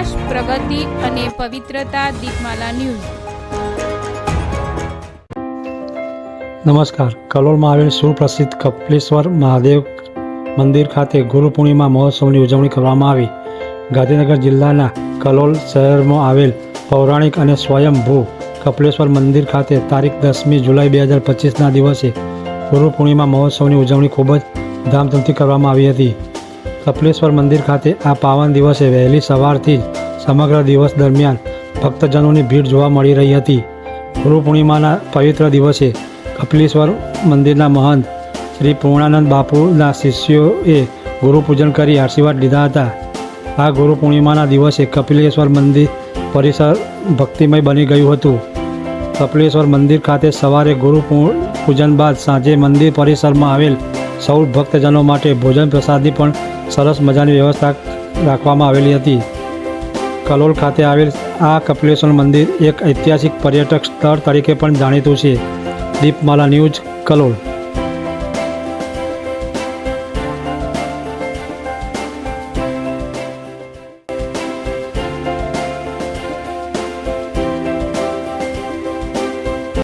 વિકાસ પ્રગતિ અને પવિત્રતા દીપમાલા ન્યૂઝ. નમસ્કાર. કલોલમાં આવેલ સુપ્રસિદ્ધ કપલેશ્વર મહાદેવ મંદિર ખાતે ગુરુ પૂર્ણિમા મહોત્સવની ઉજવણી કરવામાં આવી. ગાંધીનગર જિલ્લાના કલોલ શહેરમાં આવેલ પૌરાણિક અને સ્વયંભૂ કપલેશ્વર મંદિર ખાતે તારીખ દસમી જુલાઈ બે હજાર પચીસના દિવસે ગુરુ પૂર્ણિમા મહોત્સવની ઉજવણી ખૂબ જ ધામધૂમથી કરવામાં આવી હતી. કપિલેશ્વર મંદિર ખાતે આ પાવન દિવસે વહેલી સવારથી જ સમગ્ર દિવસ દરમિયાન ભક્તજનોની ભીડ જોવા મળી રહી હતી. ગુરુ પૂર્ણિમાના પવિત્ર દિવસે કપિલેશ્વર મંદિરના મહંત શ્રી પૂર્ણાનંદ બાપુના શિષ્યોએ ગુરુપૂજન કરી આશીર્વાદ લીધા હતા. આ ગુરુ પૂર્ણિમાના દિવસે કપિલેશ્વર મંદિર પરિસર ભક્તિમય બની ગયું હતું. કપિલેશ્વર મંદિર ખાતે સવારે ગુરુ પૂજન બાદ સાંજે મંદિર પરિસરમાં આવેલ સૌ ભક્તજનો માટે ભોજન પ્રસાદની પણ સરસ મજાની વ્યવસ્થા રાખવામાં આવેલી હતી. કલોલ ખાતે આવેલ આ કપિલેશ્વર મંદિર એક ઐતિહાસિક પર્યટક સ્થળ તરીકે પણ જાણીતું છે. દીપમાલા ન્યૂઝ, કલોલ.